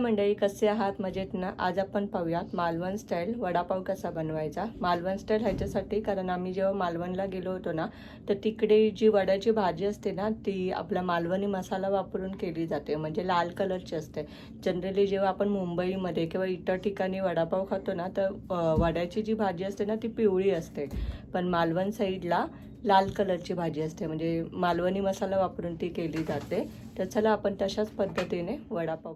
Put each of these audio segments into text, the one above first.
मंडळी कसे आहात? मजेत ना आज आपण पाहूयात मालवण स्टाईल वडापाव कसा बनवायचा? मालवण स्टाईल ह्याच्यासाठी कारण आम्ही जेव्हा मालवणला गेलो होतो ना तर तिकडे जी वड्याची भाजी असते ना ती आपला मालवणी मसाला वापरून केली जाते. म्हणजे लाल कलरची असते. जनरली जेव्हा आपण मुंबईमध्ये किंवा इतर ठिकाणी वडापाव खातो ना तर वड्याची जी भाजी असते ना ती पिवळी असते. पण मालवण साईडला लाल कलरची भाजी असते. म्हणजे मालवणी मसाला वापरून ती केली जाते. तर चला आपण तशाच पद्धतीने वडापाव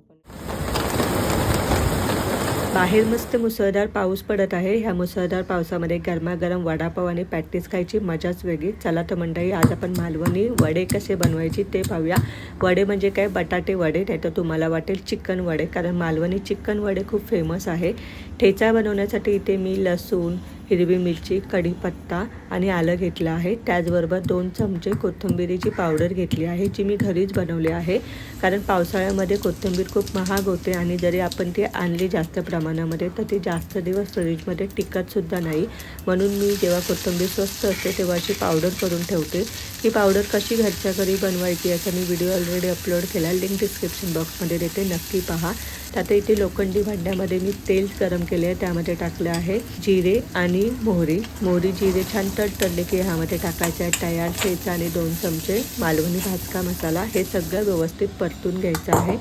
बाहेर मस्त मुसळधार पाऊस पडत आहे. ह्या मुसळधार पावसामध्ये गरमागरम वडापाव आणि पॅटीस खायची मजाच वेगळी. चला तर मंडळी आज आपण मालवणी वडे कसे बनवायचे ते पाहूया. वडे म्हणजे काय? बटाटे वडे नाही तर तुम्हाला वाटेल चिकन वडे कारण मालवणी चिकन वडे खूप फेमस आहे. ठेचा बनवण्यासाठी इथे मी लसूण हिरवी मिरची कढीपत्ता आणि आलं घेतलं आहे. त्याचबरोबर दोन चमचे कोथिंबिरीची पावडर घेतली आहे जी मी घरीच बनवली आहे. कारण पावसाळ्यामध्ये कोथिंबीर खूप महाग होते आणि जरी आपण ती आणली जास्त प्रमाणामध्ये तर ती जास्त दिवस फ्रीजमध्ये टिकतसुद्धा नाही. म्हणून मी जेव्हा कोथिंबीर स्वस्त असते तेव्हा अशी पावडर करून ठेवते. ही पावडर कशी घरच्या घरी बनवायची याचा मी व्हिडिओ ऑलरेडी अपलोड केला लिंक डिस्क्रिप्शन बॉक्समध्ये देते. नक्की पहा. आता इथे लोखंडी भांड्यामध्ये मी तेल गरम केले आहे त्यामध्ये टाकले आहे जिरे आणि मोहरी. मोहरी जिरे छान तडतडले की ह्यामध्ये टाकायचे आहे तयार ठेचा आणि दोन चमचे मालवणी भाजका मसाला. हे सगळं व्यवस्थित परतून घ्यायचं आहे.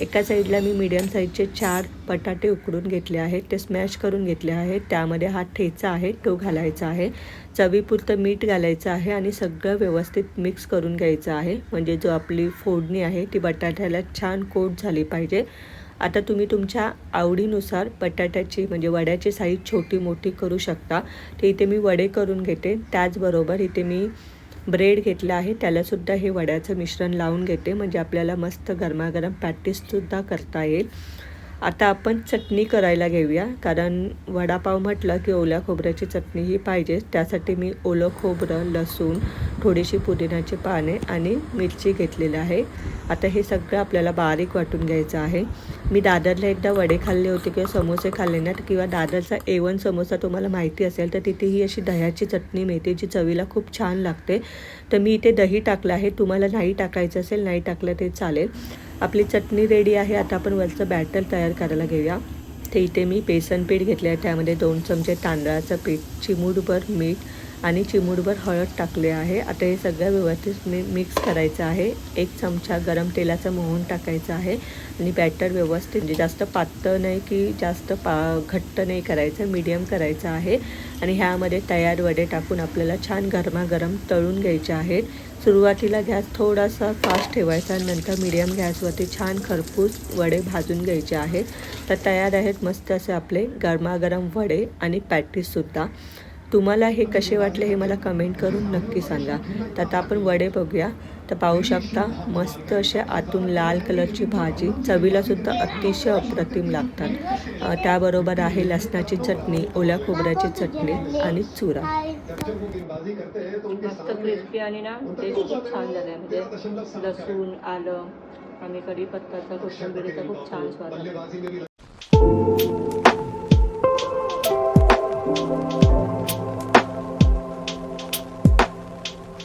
एका साईडला मी मीडियम साईजचे चार बटाटे उकडून घेतले आहेत ते स्मॅश करून घेतले आहेत. त्यामध्ये हा ठेचा आहे तो घालायचा आहे. चवीपुरतं मीठ घालायचं आहे आणि सगळं व्यवस्थित मिक्स करून घ्यायचं आहे. म्हणजे जो आपली फोडणी आहे ती बटाट्याला छान कोट झाली पाहिजे. आता तुम्ही तुमच्या आवडीनुसार बटाट्याची म्हणजे वड्याची साईज छोटी मोठी करू शकता. ते इथे मी वडे करून घेते. त्याचबरोबर इथे मी ब्रेड घेतला आहे. त्यालासुद्धा हे वड्याचं मिश्रण लावून घेते. म्हणजे आपल्याला मस्त गरमागरम पॅटीससुद्धा करता येईल. आता आपण चटणी करायला घेऊया. कारण वडापाव म्हटलं की ओल्या खोबऱ्याची चटणी ही पाहिजेच त्यासाठी मी ओलं खोबरं लसूण थोडीशी पुदिन्याची पाने आणि मिरची घेतलेली आहे. आता हे सगळं आपल्याला बारीक वाटून घ्यायचं आहे. मी दादरला एकदा वडे खाल्ले होते किंवा समोसे खाल्ले ना किंवा दादरचा एवन समोसा तुम्हाला माहिती असेल तर तिथे ही अशी दह्याची चटणी मिळते जी चवीला खूप छान लागते. तर मी इथे दही टाकलं आहे. तुम्हाला नाही टाकायचं असेल नाही टाकलं ते चालेल. आपली चटणी रेडी आहे. आता आपण वरचं बॅटर तयार करायला घेऊया. ते इथे मी बेसन पीठ घेतले आहे त्यामध्ये दोन चमचे तांदळाचं पीठ चिमूटभर मीठ आणि चिमूटभर हळद टाकले आहे. आता हे सगळं व्यवस्थित मी मिक्स करायचं आहे. एक चमचा गरम तेलाचं मोहन टाकायचं आहे. आणि बॅटर व्यवस्थित म्हणजे जास्त पातळ नाही की जास्त पा घट्ट नाही करायचं मीडियम करायचं आहे. आणि ह्यामध्ये तयार वडे टाकून आपल्याला छान गरमागरम तळून घ्यायचे आहेत. सुरुवातीला गॅस थोडासा फास्ट ठेवायचा नंतर मीडियम गॅसवरती छान खरपूस वडे भाजून घ्यायचे आहेत. तर तयार आहेत मस्त असे आपले गरमागरम वडे आणि पॅटीससुद्धा तुम्हाला हे कसे वाटले हे मला कमेंट करून नक्की सांगा. तर आता आपण वडे बघूया. तर पाहू शकता मस्त अशा आतून लाल कलरची भाजी. चवीलासुद्धा अतिशय अप्रतिम लागतात. त्याबरोबर आहे लसणाची चटणी ओल्या खोबऱ्याची चटणी आणि चुरा. मस्त क्रिस्पी आणि ना टेस्ट खूप छान झालं आहे म्हणजे लसूण आलं आणि कढीपत्ताचा कोथिंबिरीचा खूप छान स्वाद आहे.